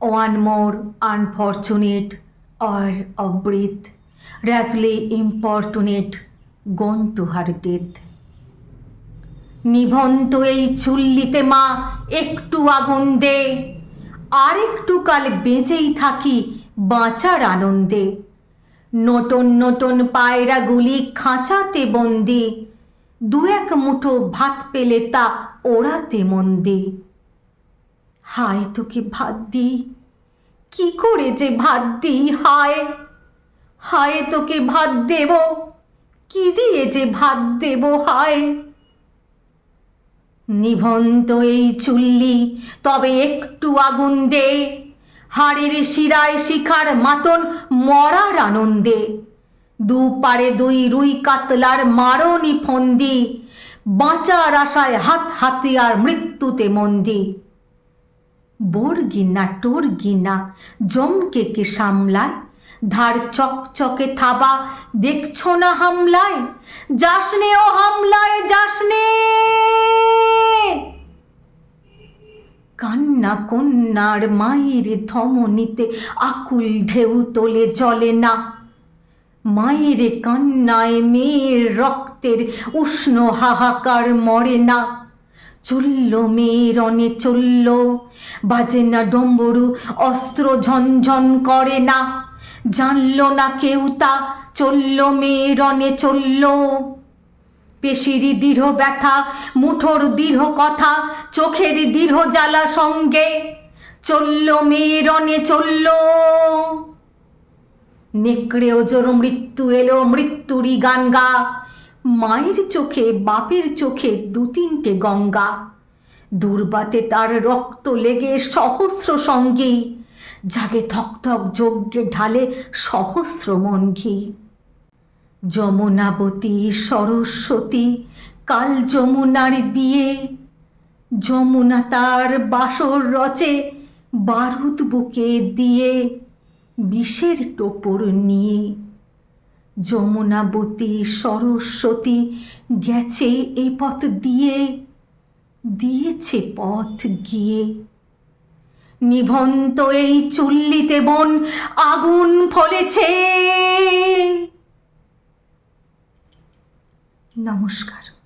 one more unfortunate or a breath. Rashly importunate to her death. নিভন্ত এই চুল্লিতে মা, একটু আগুন দে। আর একটু কাল বেঁচেই থাকি বাঁচার আনন্দে। নটন নটন পায়রাগুলি খাঁচাতে বন্দি। দু এক মুঠো ভাত পেলে তা ওড়াতে মন্দি। হায়, তোকে ভাত দিই? কি করে যে ভাত দিই, হায়? হায়, তোকে ভাত দেব? কি দিয়ে যে ভাত দেব, হায়? নিভন্ত এই চুল্লি, তবে একটু আগুন দে। হাড়ের শিরায় শিখার মাতন মরার আনন্দে। দু পারে দুই রুই কাতলার মারণি ফন্দি। বাঁচার আশায় হাত হাতিয়ার মৃত্যুতে মন্দি। বোর গিন্না টোর গিন্না জমকে কে সামলায়? ধার চকচকে থাবা, দেখছ না হামলায়? যাসনে ও হামলায় যাসনে! কান্না কন্যার মায়ের ধমনীতে আকুল ঢেউ তোলে জলে না। মায়ের কান্নায় মেয়ের রক্তের উষ্ণ হাহাকার মরে না। চলল মেয়ের অনে চলল। বাজে না ডম্বরু, অস্ত্র ঝনঝন করে না। জানল না কেউ তা, চলল মেয়ের অনে চলল। পেশির দৃঢ় ব্যথা, মুঠোর দৃঢ় কথা, চোখের দৃঢ় জ্বালা সঙ্গে। চলল মেয়ের অনে চলল। নেকড়ে ওজোর মৃত্যু এলো, মৃত্যুরই গান গা। মায়ের চোখে, বাপের চোখে দু তিনটে গঙ্গা। দুর্বাতে তার রক্ত লেগে সহস্র সঙ্গী। জাগে থক থক যজ্ঞে ঢালে সহস্র মন ঘি। যমুনাবতী, সরস্বতী, কাল যমুনার বিয়ে। যমুনা তার বাসর রচে, বারুদ বুকে দিয়ে, বিষের টোপর নিয়ে। যমুনাবতী সরস্বতী গেছে এ পথ দিয়ে, দিয়েছে পথ গিয়ে। নিভন্ত এই চুল্লিতে বন আগুন ফলেছে। নমস্কার।